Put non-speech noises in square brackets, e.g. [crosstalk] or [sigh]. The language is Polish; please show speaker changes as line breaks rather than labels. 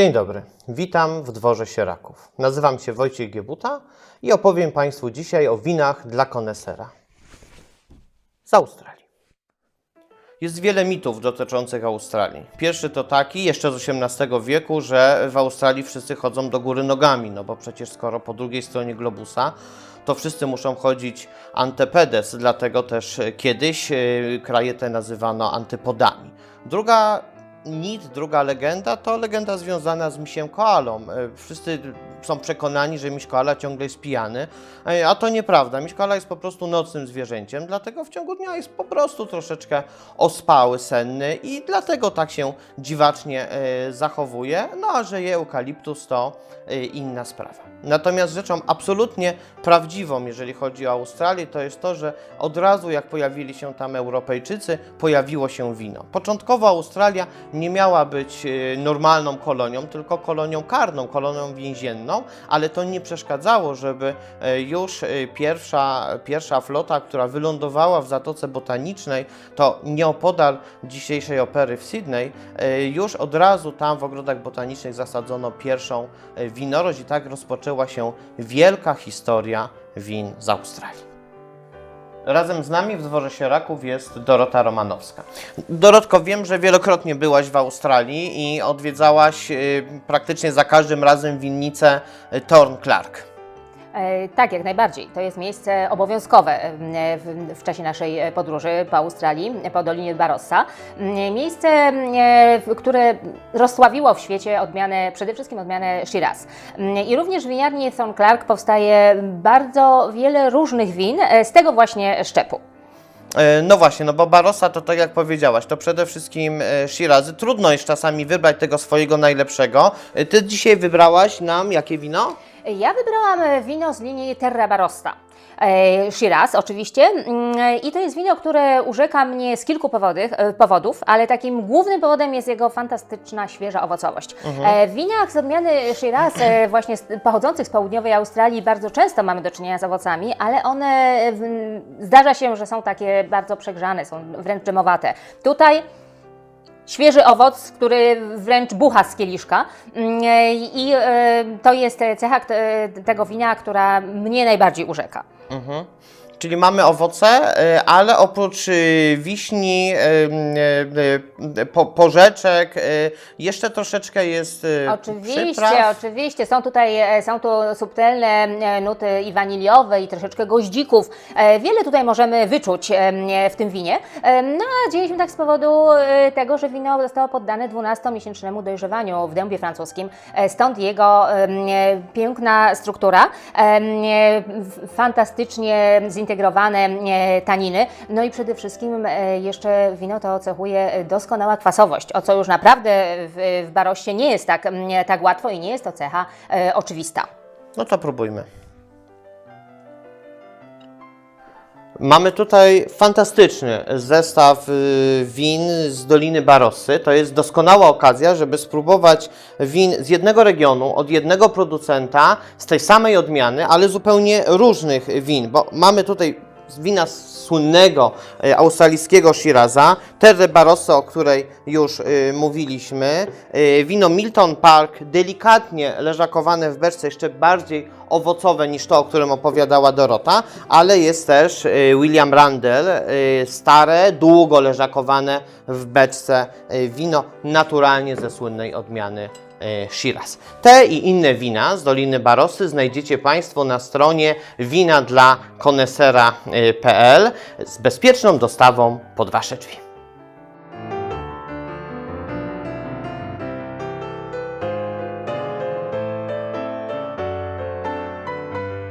Dzień dobry, witam w dworze Sieraków. Nazywam się Wojciech Giebuta i opowiem Państwu dzisiaj o winach dla konesera z Australii. Jest wiele mitów dotyczących Australii. Pierwszy to taki, jeszcze z XVIII wieku, że w Australii wszyscy chodzą do góry nogami, no bo przecież skoro po drugiej stronie globusa, to wszyscy muszą chodzić antepedes, dlatego też kiedyś e, kraje te nazywano antypodami. Druga mit, druga legenda to legenda związana z misiem koalą. E, Wszyscy są przekonani, że miś koala ciągle jest pijany, e, a to nieprawda. Miś koala jest po prostu nocnym zwierzęciem, dlatego w ciągu dnia jest po prostu troszeczkę ospały, senny i dlatego tak się dziwacznie e, zachowuje. No a że je eukaliptus to inna sprawa. Natomiast rzeczą absolutnie prawdziwą, jeżeli chodzi o Australię, to jest to, że od razu jak pojawili się tam Europejczycy, pojawiło się wino. Początkowo Australia nie miała być e, normalną kolonią, tylko kolonią karną, kolonią więzienną, ale to nie przeszkadzało, żeby e, już e, pierwsza, pierwsza flota, która wylądowała w Zatoce Botanicznej, to nieopodal dzisiejszej opery w Sydney, już od razu tam w ogrodach botanicznych zasadzono pierwszą winorość i tak rozpoczęła się wielka historia win z Australii. Razem z nami w dworze Sieraków jest Dorota Romanowska. Dorotko, wiem, że wielokrotnie byłaś w Australii i odwiedzałaś y, praktycznie za każdym razem winnicę Thorn Clark.
E, Tak, jak najbardziej. To jest miejsce obowiązkowe e, w, w czasie naszej e, podróży po Australii, po Dolinie Barossa. M, Miejsce, które rozsławiło w świecie odmianę, przede wszystkim odmianę Shiraz. M, I również w winiarni Thorn Clark powstaje bardzo wiele różnych win z tego właśnie szczepu.
No właśnie, no bo Barossa to tak jak powiedziałaś, to przede wszystkim Shirazy. Trudno jest czasami wybrać tego swojego najlepszego. Ty dzisiaj wybrałaś nam jakie wino?
Ja wybrałam wino z linii Terra Barossa. E, Shiraz oczywiście Mm, i to jest wino, które urzeka mnie z kilku powodów, e, powodów, ale takim głównym powodem jest jego fantastyczna, świeża owocowość. E, W winach z odmiany Shiraz [clears throat] właśnie pochodzących z południowej Australii bardzo często mamy do czynienia z owocami, ale one zdarza się, że są takie bardzo przegrzane, są wręcz dżemowate. Tutaj świeży owoc, który wręcz bucha z kieliszka. Mm, e, I e, to jest cecha tego wina, która mnie najbardziej urzeka.
Mhm. Czyli mamy owoce, e, ale oprócz e, wiśni, e, po, porzeczek, jeszcze troszeczkę jest
Oczywiście,
przypraw.
oczywiście. Są tutaj e, są tu subtelne e, nuty i waniliowe, i troszeczkę goździków. E, Wiele tutaj możemy wyczuć w tym winie. No a dzieje się tak z powodu tego, że wino zostało poddane 12-miesięcznemu dojrzewaniu w dębie francuskim. Stąd jego piękna struktura, fantastycznie zintegrowane e, taniny. No i przede wszystkim e, jeszcze wino to cechuje doskonała kwasowość, o co już naprawdę w, w Barossie nie jest tak, tak łatwo i nie jest to cecha e, oczywista.
No to próbujmy. Mamy tutaj fantastyczny zestaw y, win z Doliny Barossy. To jest doskonała okazja, żeby spróbować win z jednego regionu, od jednego producenta, z tej samej odmiany, ale zupełnie różnych win, bo mamy tutaj wina słynnego e, australijskiego Shiraza, Terre Barossa, o której już y, mówiliśmy, y, wino Milton Park, delikatnie leżakowane w beczce, jeszcze bardziej owocowe niż to, o którym opowiadała Dorota, ale jest też William Randall, stare, długo leżakowane w beczce wino, naturalnie ze słynnej odmiany Shiraz. Te i inne wina z Doliny Barossy znajdziecie Państwo na stronie wina dla konesera.pl z bezpieczną dostawą pod Wasze drzwi.